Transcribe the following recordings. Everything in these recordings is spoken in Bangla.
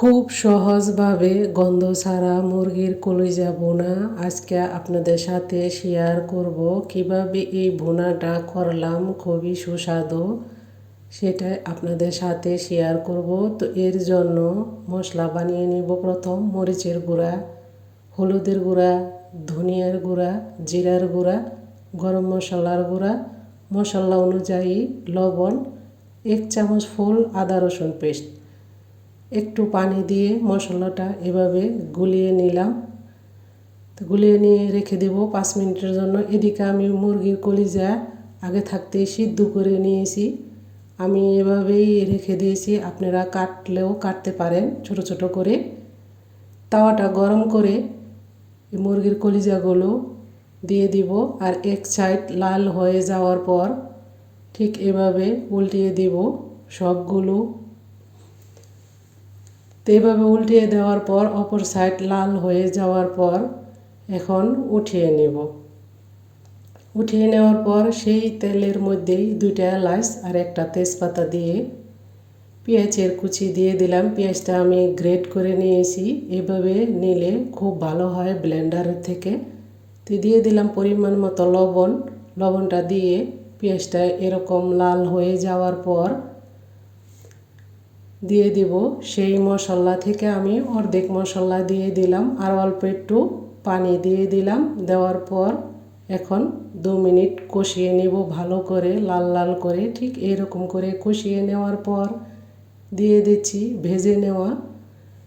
খুব সহজভাবে গন্ধ ছাড়া মুরগির কলিজা বোনা আজকে আপনাদের সাথে শেয়ার করব। কীভাবে এই বোনাটা করলাম? খুবই সুস্বাদু। সেটা আপনাদের সাথে শেয়ার করব। তো এর জন্য মশলা বানিয়ে নেব প্রথম। মরিচের গুঁড়া, হলুদের গুঁড়া, ধনিয়ার গুঁড়া, জিরার গুঁড়া, গরম মশলার গুঁড়া। মশলা অনুযায়ী লবণ, এক চামচ ফুল, আদা রসুন পেস্ট। একটু পানি দিয়ে মশলাটা এভাবে গুলিয়ে নিলাম। তো গুলিয়ে নিয়ে রেখে দেব পাঁচ মিনিটের জন্য। এদিকে আমি মুরগির কলিজা আগে থাকতেই সিদ্ধ করে নিয়েছি। আমি এভাবেই রেখে দিয়েছি। আপনারা কাটলেও কাটতে পারেন ছোট ছোট করে। তাওয়াটা গরম করে মুরগির কলিজাগুলো দিয়ে দিব আর এক সাইড লাল হয়ে যাওয়ার পর ঠিক এভাবে উল্টিয়ে দিব সবগুলো। তো এভাবে উল্টিয়ে দেওয়ার পর অপর সাইড লাল হয়ে যাওয়ার পর এখন উঠিয়ে নেব। উঠিয়ে নেওয়ার পর সেই তেলের মধ্যেই দুইটা এলাচ আর একটা তেজপাতা দিয়ে পেঁয়াজের কুচি দিয়ে দিলাম। পেঁয়াজটা আমি গ্রেট করে নিয়েছি। এভাবে নিলে খুব ভালো হয় ব্লেন্ডারের থেকে। তো দিয়ে দিলাম পরিমাণ মতো লবণ। লবণটা দিয়ে পেঁয়াজটা এরকম লাল হয়ে যাওয়ার পর দিয়ে দিব। সেই মশলা থেকে আমি অর্ধেক মশলা দিয়ে দিলাম। আর অল্প একটু পানি দিয়ে দিলাম। দেওয়ার পর এখন দু মিনিট কষিয়ে নেব ভালো করে, লাল লাল করে। ঠিক এরকম করে কষিয়ে নেওয়ার পর দিয়ে দিচ্ছি ভেজে নেওয়া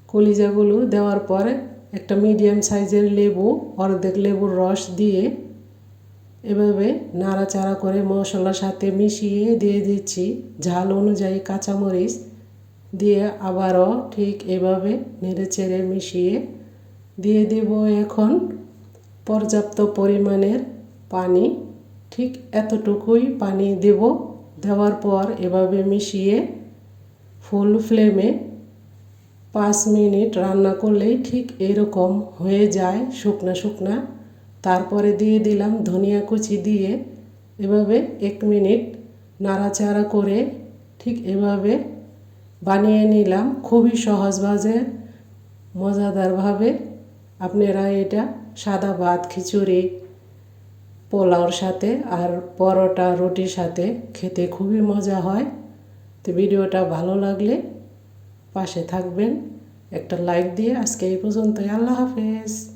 কলিজাগুলো। দেওয়ার পর একটা মিডিয়াম সাইজের লেবু, অর্ধেক লেবুর রস দিয়ে এভাবে নাড়াচাড়া করে মশলার সাথে মিশিয়ে দিয়ে দিচ্ছি। ঝাল অনুযায়ী কাঁচামরিচ দিয়ে আবারও ঠিক এভাবে নেড়ে চেড়ে মিশিয়ে দিয়ে দেব এখন পর্যাপ্ত পরিমাণের পানি। ঠিক এতটুকুই পানি দেব। দেওয়ার পর এভাবে মিশিয়ে ফুল ফ্লেমে পাঁচ মিনিট রান্না করলেই ঠিক এরকম হয়ে যায় শুকনা শুকনা। তারপরে দিয়ে দিলাম ধনিয়া কুচি দিয়ে এভাবে এক মিনিট নাড়াচাড়া করে ঠিক এভাবে বানিয়ে নিলাম। খুবই সহজভাবে মজাদারভাবে আপনারা এটা সাদা ভাত, খিচুড়ি, পোলাওর সাথে আর পরোটা, রুটির সাথে খেতে খুবই মজা হয়। তো ভিডিওটা ভালো লাগলে পাশে থাকবেন। একটা লাইক দিয়ে আজকে এই পর্যন্তই। আল্লাহ হাফেজ।